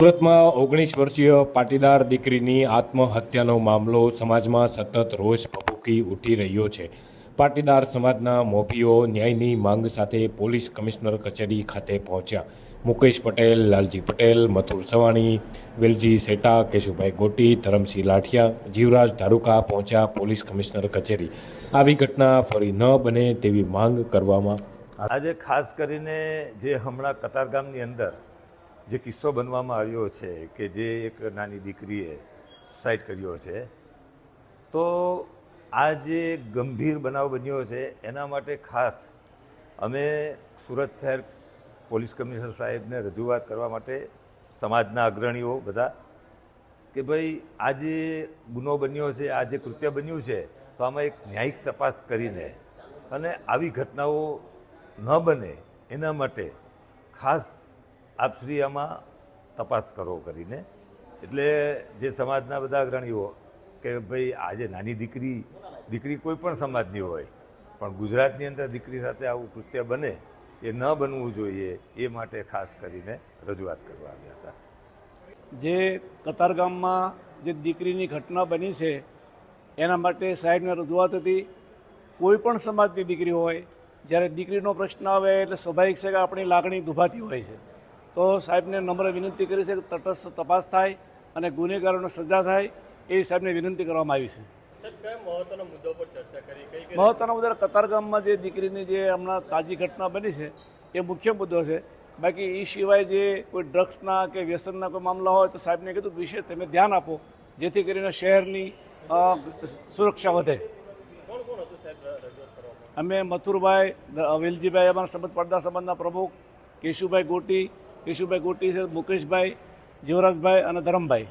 સુરતમાં ઓગણીસ વર્ષીય પાટીદાર દીકરીની આત્મહત્યાનો મામલો સમાજમાં સતત રોષ ભભૂકી ઉઠી રહ્યો છે. પાટીદાર સમાજના મોભીઓ ન્યાયની માંગ સાથે પોલીસ કમિશનર કચેરી ખાતે પહોંચ્યા. મુકેશ પટેલ, લાલજી પટેલ, મથુર સવાણી, વેલજી સેટા, કેશુભાઈ ગોટી, ધરમસિંહ લાઠિયા, જીવરાજ ધારુકા પહોંચ્યા પોલીસ કમિશનર કચેરી. આવી ઘટના ફરી ન બને તેવી માંગ કરવામાં આજે ખાસ કરીને જે હમણાં કતારગામની અંદર જે કિસ્સો બનવામાં આવ્યો છે કે જે એક નાની દીકરીએ સુસાઇડ કર્યો છે, તો આ જે ગંભીર બનાવ બન્યો છે, એના માટે ખાસ અમે સુરત શહેર પોલીસ કમિશનર સાહેબને રજૂઆત કરવા માટે સમાજના અગ્રણીઓ બધા કે ભાઈ, આ જે ગુનો બન્યો છે, આ જે કૃત્ય બન્યું છે, તો આમાં એક ન્યાયિક તપાસ કરીને અને આવી ઘટનાઓ ન બને એના માટે ખાસ આપશ્રી આમાં તપાસ કરો કરીને. એટલે જે સમાજના બધા અગ્રણીઓ કે ભાઈ આજે નાની દીકરી દીકરી કોઈ પણ સમાજની હોય, પણ ગુજરાતની અંદર દીકરી સાથે આવું કૃત્ય બને, એ ન બનવું જોઈએ, એ માટે ખાસ કરીને રજૂઆત કરવા આવ્યા હતા. જે કતારગામમાં જે દીકરીની ઘટના બની છે, એના માટે સાહેબને રજૂઆત હતી, કોઈ પણ સમાજની દીકરી હોય, જ્યારે દીકરીનો પ્રશ્ન આવે એટલે સ્વાભાવિક છે કે આપણી લાગણી દુભાતી હોય છે. તો સાહેબને નમ્ર વિનંતી કરી છે કે તટસ્થ તપાસ થાય અને ગુનેગારોને સજા થાય એ સાહેબને વિનંતી કરવામાં આવી છે. મહત્વના મુદ્દા કતારગામમાં જે દીકરીની જે હમણાં તાજી ઘટના બની છે એ મુખ્ય મુદ્દો છે. બાકી એ સિવાય જે કોઈ ડ્રગ્સના કે વ્યસનના કોઈ મામલા હોય તો સાહેબને કીધું કે વિશે તમે ધ્યાન આપો જેથી કરીને શહેરની સુરક્ષા વધે. અમે મથુરભાઈ વેલજીભાઈ અમારા સંબંધ પડદા સંબંધના પ્રમુખ કેશુભાઈ ગોટી કેશુભાઈ કોટી છે મુકેશભાઈ જીવરાજભાઈ અને ધરમભાઈ.